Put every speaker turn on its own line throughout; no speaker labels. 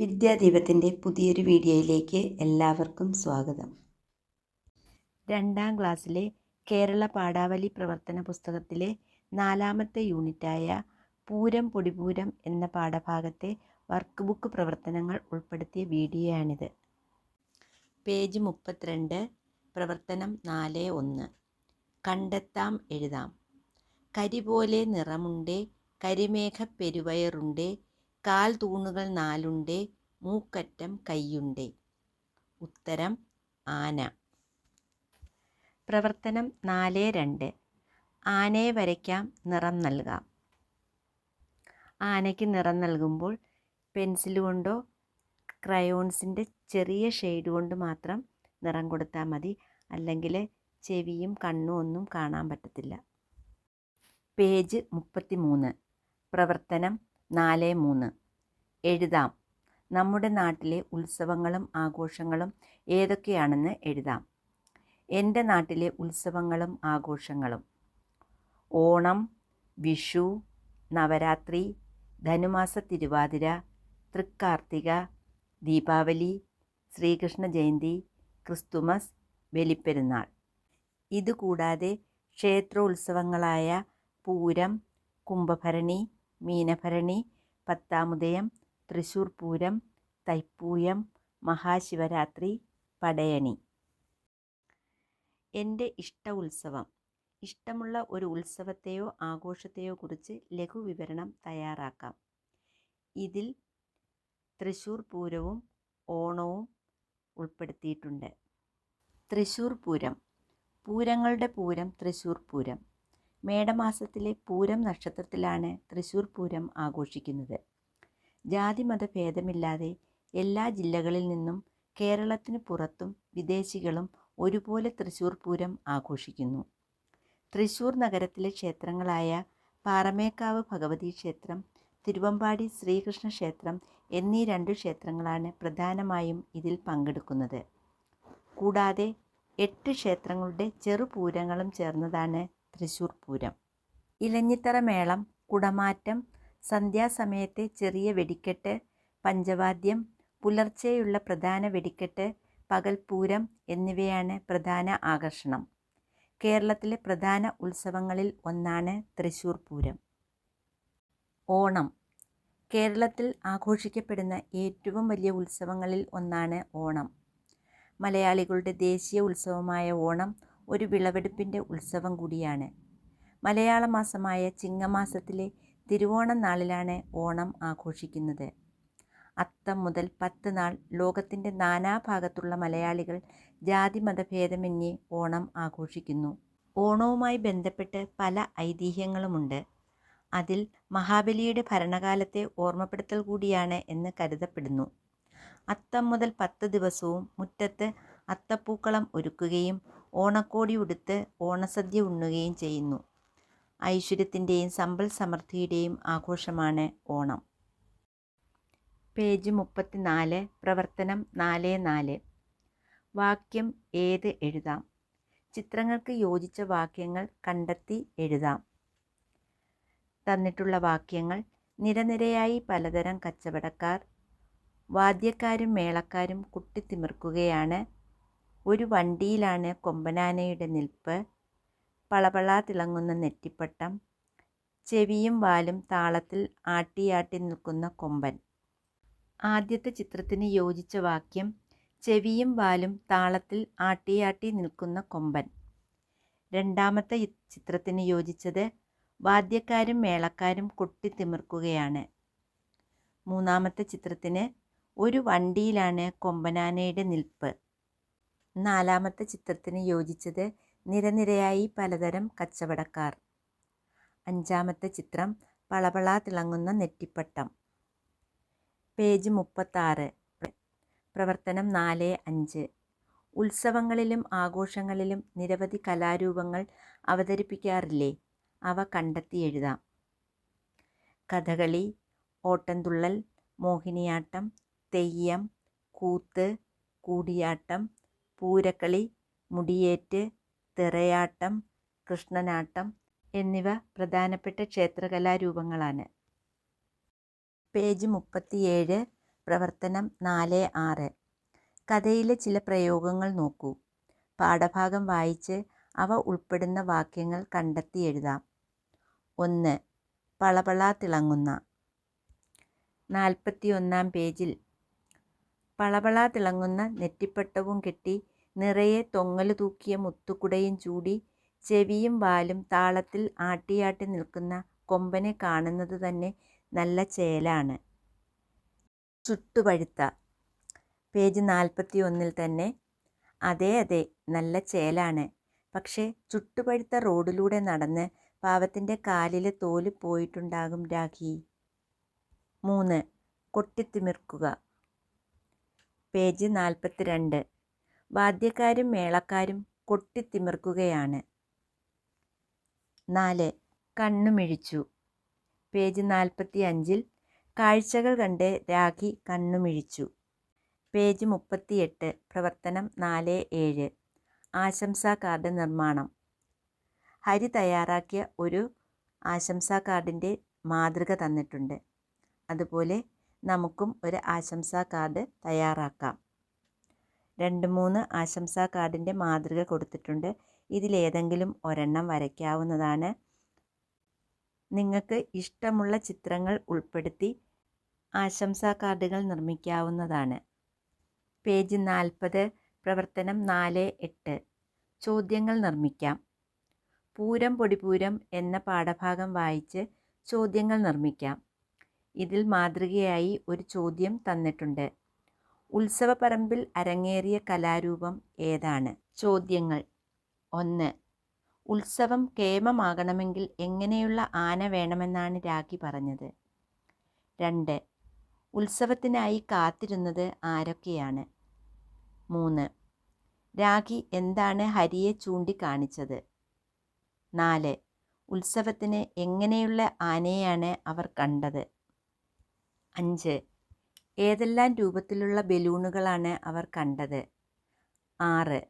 വിദ്യാദീപത്തിന്റെ പുതിയൊരു വീഡിയോയിലേക്ക് എല്ലാവർക്കും സ്വാഗതം.
രണ്ടാം ക്ലാസ്സിലെ കേരള പാഠാവലി പ്രവർത്തന പുസ്തകത്തിലെ നാലാമത്തെ യൂണിറ്റായ പൂരം പൊടിപൂരം എന്ന പാഠഭാഗത്തെ വർക്ക് ബുക്ക് പ്രവർത്തനങ്ങൾ ഉൾപ്പെടുത്തിയ വീഡിയോയാണിത്. പേജ് മുപ്പത്തിരണ്ട് പ്രവർത്തനം നാല് ഒന്ന്. കണ്ടെത്താം എഴുതാം. കരി പോലെ നിറമുണ്ടേ കരിമേഘ പെരുവയറുണ്ടേ കാൽ തൂണുകൾ നാലുണ്ട് മൂക്കറ്റം കൈയുണ്ട്. ഉത്തരം ആന. പ്രവർത്തനം നാല് രണ്ട്. ആനയെ വരയ്ക്കാം നിറം നൽകാം. ആനയ്ക്ക് നിറം നൽകുമ്പോൾ പെൻസിൽ കൊണ്ടോ ക്രയോൺസിന്റെ ചെറിയ ഷെയ്ഡ് കൊണ്ട് മാത്രം നിറം കൊടുത്താൽ മതി. അല്ലെങ്കിൽ ചെവിയും കണ്ണും ഒന്നും കാണാൻ പറ്റത്തില്ല. പേജ് മുപ്പത്തി പ്രവർത്തനം നാല് മൂന്ന്. എഴുതാം. നമ്മുടെ നാട്ടിലെ ഉത്സവങ്ങളും ആഘോഷങ്ങളും ഏതൊക്കെയാണെന്ന് എഴുതാം. എന്റെ നാട്ടിലെ ഉത്സവങ്ങളും ആഘോഷങ്ങളും. ഓണം വിഷു നവരാത്രി ധനുമാസ തിരുവാതിര തൃക്കാർത്തിക ദീപാവലി ശ്രീകൃഷ്ണ ജയന്തി ക്രിസ്തുമസ് ബലിപ്പെരുന്നാൾ. ഇതുകൂടാതെ ക്ഷേത്രോത്സവങ്ങളായ പൂരം കുംഭഭരണി മീനഭരണി പത്താമുദയം തൃശൂർ പൂരം തൈപ്പൂയം മഹാശിവരാത്രി പടയണി. എന്റെ ഇഷ്ട ഉത്സവം. ഇഷ്ടമുള്ള ഒരു ഉത്സവത്തെയോ ആഘോഷത്തെയോ കുറിച്ച് ലഘുവിവരണം തയ്യാറാക്കാം. ഇതിൽ തൃശൂർ പൂരവും ഓണവും ഉൾപ്പെടുത്തിയിട്ടുണ്ട്. തൃശൂർ പൂരം. പൂരങ്ങളുടെ പൂരം തൃശൂർ പൂരം. മേടമാസത്തിലെ പൂരം നക്ഷത്രത്തിലാണ് തൃശ്ശൂർ പൂരം ആഘോഷിക്കുന്നത്. ജാതിമത ഭേദമില്ലാതെ എല്ലാ ജില്ലകളിൽ നിന്നും കേരളത്തിന് പുറത്തും വിദേശികളും ഒരുപോലെ തൃശ്ശൂർ പൂരം ആഘോഷിക്കുന്നു. തൃശ്ശൂർ നഗരത്തിലെ ക്ഷേത്രങ്ങളായ പാറമേക്കാവ് ഭഗവതി ക്ഷേത്രം തിരുവമ്പാടി ശ്രീകൃഷ്ണ ക്ഷേത്രം എന്നീ രണ്ട് ക്ഷേത്രങ്ങളാണ് പ്രധാനമായും ഇതിൽ പങ്കെടുക്കുന്നത്. കൂടാതെ എട്ട് ക്ഷേത്രങ്ങളുടെ ചെറുപൂരങ്ങളും ചേർന്നതാണ് തൃശ്ശൂർ പൂരം. ഇലഞ്ഞിത്തറ മേളം കുടമാറ്റം സന്ധ്യാസമയത്തെ ചെറിയ വെടിക്കെട്ട് പഞ്ചവാദ്യം പുലർച്ചെയുള്ള പ്രധാന വെടിക്കെട്ട് പകൽപൂരം എന്നിവയാണ് പ്രധാന ആകർഷണം. കേരളത്തിലെ പ്രധാന ഉത്സവങ്ങളിൽ ഒന്നാണ് തൃശൂർ പൂരം. ഓണം. കേരളത്തിൽ ആഘോഷിക്കപ്പെടുന്ന ഏറ്റവും വലിയ ഉത്സവങ്ങളിൽ ഒന്നാണ് ഓണം. മലയാളികളുടെ ദേശീയ ഉത്സവമായ ഓണം ഒരു വിളവെടുപ്പിന്റെ ഉത്സവം കൂടിയാണ്. മലയാള മാസമായ ചിങ്ങമാസത്തിലെ തിരുവോണം നാളിലാണ് ഓണം ആഘോഷിക്കുന്നത്. അത്തം മുതൽ പത്ത് നാൾ ലോകത്തിന്റെ നാനാഭാഗത്തുള്ള മലയാളികൾ ജാതി മതഭേദമന്യേ ഓണം ആഘോഷിക്കുന്നു. ഓണവുമായി ബന്ധപ്പെട്ട് പല ഐതിഹ്യങ്ങളുമുണ്ട്. അതിൽ മഹാബലിയുടെ ഭരണകാലത്തെ ഓർമ്മപ്പെടുത്തൽ കൂടിയാണ് എന്ന് കരുതപ്പെടുന്നു. അത്തം മുതൽ പത്ത് ദിവസവും മുറ്റത്ത് അത്തപ്പൂക്കളം ഒരുക്കുകയും ഓണക്കോടി ഉടുത്ത് ഓണസദ്യ ഉണ്ണുകയും ചെയ്യുന്നു. ഐശ്വര്യത്തിന്റെയും സമ്പൽ സമൃദ്ധിയുടെയും ആഘോഷമാണ് ഓണം. പേജ് മുപ്പത്തിനാല് പ്രവർത്തനം നാല് നാല്. വാക്യം ഏത് എഴുതാം? ചിത്രങ്ങൾക്ക് യോജിച്ച വാക്യങ്ങൾ കണ്ടെത്തി എഴുതാം. തന്നിട്ടുള്ള വാക്യങ്ങൾ നിരനിരയായി പലതരം കച്ചവടക്കാർ വാദ്യക്കാരും മേളക്കാരും കുട്ടിത്തിമിർക്കുകയാണ് ഒരു വണ്ടിയിലാണ് കൊമ്പനാനയുടെ നിൽപ്പ്. പളപള തിളങ്ങുന്ന നെറ്റിപ്പട്ടം. ചെവിയും വാലും താളത്തിൽ ആട്ടിയാട്ടി നിൽക്കുന്ന കൊമ്പൻ. ആദ്യത്തെ ചിത്രത്തിന് യോജിച്ച വാക്യം ചെവിയും വാലും താളത്തിൽ ആട്ടിയാട്ടി നിൽക്കുന്ന കൊമ്പൻ. രണ്ടാമത്തെ ചിത്രത്തിന് യോജിച്ചത് വാദ്യക്കാരും മേളക്കാരും കൊട്ടിത്തിമിർക്കുകയാണ് മൂന്നാമത്തെ ചിത്രത്തിന് ഒരു വണ്ടിയിലാണ് കൊമ്പനാനയുടെ നിൽപ്പ്. നാലാമത്തെ ചിത്രത്തിന് യോജിച്ചത് നിരനിരയായി പലതരം കച്ചവടക്കാർ. അഞ്ചാമത്തെ ചിത്രം പളപള തിളങ്ങുന്ന നെറ്റിപ്പട്ടം. പേജ് മുപ്പത്താറ്. പ്രവർത്തനം നാല് അഞ്ച്. ഉത്സവങ്ങളിലും ആഘോഷങ്ങളിലും നിരവധി കലാരൂപങ്ങൾ അവതരിപ്പിക്കാറില്ലേ? അവ കണ്ടെത്തി എഴുതാം. കഥകളി ഓട്ടൻതുള്ളൽ മോഹിനിയാട്ടം തെയ്യം കൂത്ത് കൂടിയാട്ടം പൂരക്കളി മുടിയേറ്റ് തിറയാട്ടം കൃഷ്ണനാട്ടം എന്നിവ പ്രധാനപ്പെട്ട ക്ഷേത്രകലാരൂപങ്ങളാണ്. പേജ് മുപ്പത്തിയേഴ് പ്രവർത്തനം നാല് ആറ്. കഥയിലെ ചില പ്രയോഗങ്ങൾ നോക്കൂ. പാഠഭാഗം വായിച്ച് അവ ഉൾപ്പെടുന്ന വാക്യങ്ങൾ കണ്ടെത്തി എഴുതാം. ഒന്ന് പളപള തിളങ്ങുന്ന. നാൽപ്പത്തി ഒന്നാം പേജിൽ പളപള തിളങ്ങുന്ന നെറ്റിപ്പട്ടവും കെട്ടി നിറയെ തൊങ്ങലു തൂക്കിയ മുത്തുക്കുടയും ചൂടി ചെവിയും വാലും താളത്തിൽ ആട്ടിയാട്ടി നിൽക്കുന്ന കൊമ്പനെ കാണുന്നത് തന്നെ നല്ല ചേലാണ്. ചുട്ടുപഴുത്ത. പേജ് നാൽപ്പത്തി ഒന്നിൽ തന്നെ അതെ അതെ നല്ല ചേലാണ്. പക്ഷേ ചുട്ടുപഴുത്ത റോഡിലൂടെ നടന്ന് പാവത്തിന്റെ കാലിലെ തോൽ പോയിട്ടുണ്ടാകും രാഖി. മൂന്ന്. കൊട്ടിത്തിമിർക്കുക. പേജ് നാൽപ്പത്തി രണ്ട് വാദ്യക്കാരും മേളക്കാരും കൊട്ടിത്തിമിർക്കുകയാണ്. നാല്. കണ്ണുമിഴിച്ചു. പേജ് നാൽപ്പത്തി അഞ്ചിൽ കാഴ്ചകൾ കണ്ട് രാഖി കണ്ണുമിഴിച്ചു. പേജ് മുപ്പത്തിയെട്ട്. പ്രവർത്തനം നാല് ഏഴ്. ആശംസാ കാർഡ് നിർമ്മാണം. ഹരി തയ്യാറാക്കിയ ഒരു ആശംസാ കാർഡിന്റെ മാതൃക തന്നിട്ടുണ്ട്. അതുപോലെ നമുക്കും ഒരു ആശംസാ കാർഡ് തയ്യാറാക്കാം. രണ്ട് മൂന്ന് ആശംസാ കാർഡിന്റെ മാതൃക കൊടുത്തിട്ടുണ്ട്. ഇതിലേതെങ്കിലും ഒരെണ്ണം വരയ്ക്കാവുന്നതാണ്. നിങ്ങൾക്ക് ഇഷ്ടമുള്ള ചിത്രങ്ങൾ ഉൾപ്പെടുത്തി ആശംസാ കാർഡുകൾ നിർമ്മിക്കാവുന്നതാണ്. പേജ് നാൽപ്പത് പ്രവർത്തനം നാല് എട്ട്. ചോദ്യങ്ങൾ നിർമ്മിക്കാം. പൂരം പൊടിപൂരം എന്ന പാഠഭാഗം വായിച്ച് ചോദ്യങ്ങൾ നിർമ്മിക്കാം. ഇതിൽ മാതൃകയായി ഒരു ചോദ്യം തന്നിട്ടുണ്ട്. ഉത്സവപ്പറമ്പിൽ അരങ്ങേറിയ കലാരൂപം ഏതാണ്? ചോദ്യങ്ങൾ. ഒന്ന്. ഉത്സവം കേമമാകണമെങ്കിൽ എങ്ങനെയുള്ള ആന വേണമെന്നാണ് രാഖി പറഞ്ഞത്. രണ്ട്. ഉത്സവത്തിനായി കാത്തിരുന്നത് ആരൊക്കെയാണ്? മൂന്ന്. രാഖി എന്താണ് ഹരിയെ ചൂണ്ടിക്കാണിച്ചത്? നാല്. ഉത്സവത്തിന് എങ്ങനെയുള്ള ആനയാണ് അവർ കണ്ടത്? അഞ്ച്. ഏതെല്ലാം രൂപത്തിലുള്ള ബലൂണുകളാണ് അവർ കണ്ടത്? ആറ്.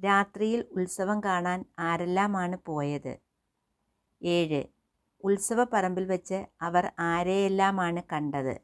രാത്രിയിൽ ഉത്സവം കാണാൻ ആരെല്ലാമാണ് പോയത്? ഏഴ്. ഉത്സവ പറമ്പിൽ വെച്ച് അവർ ആരെയെല്ലാമാണ് കണ്ടത്?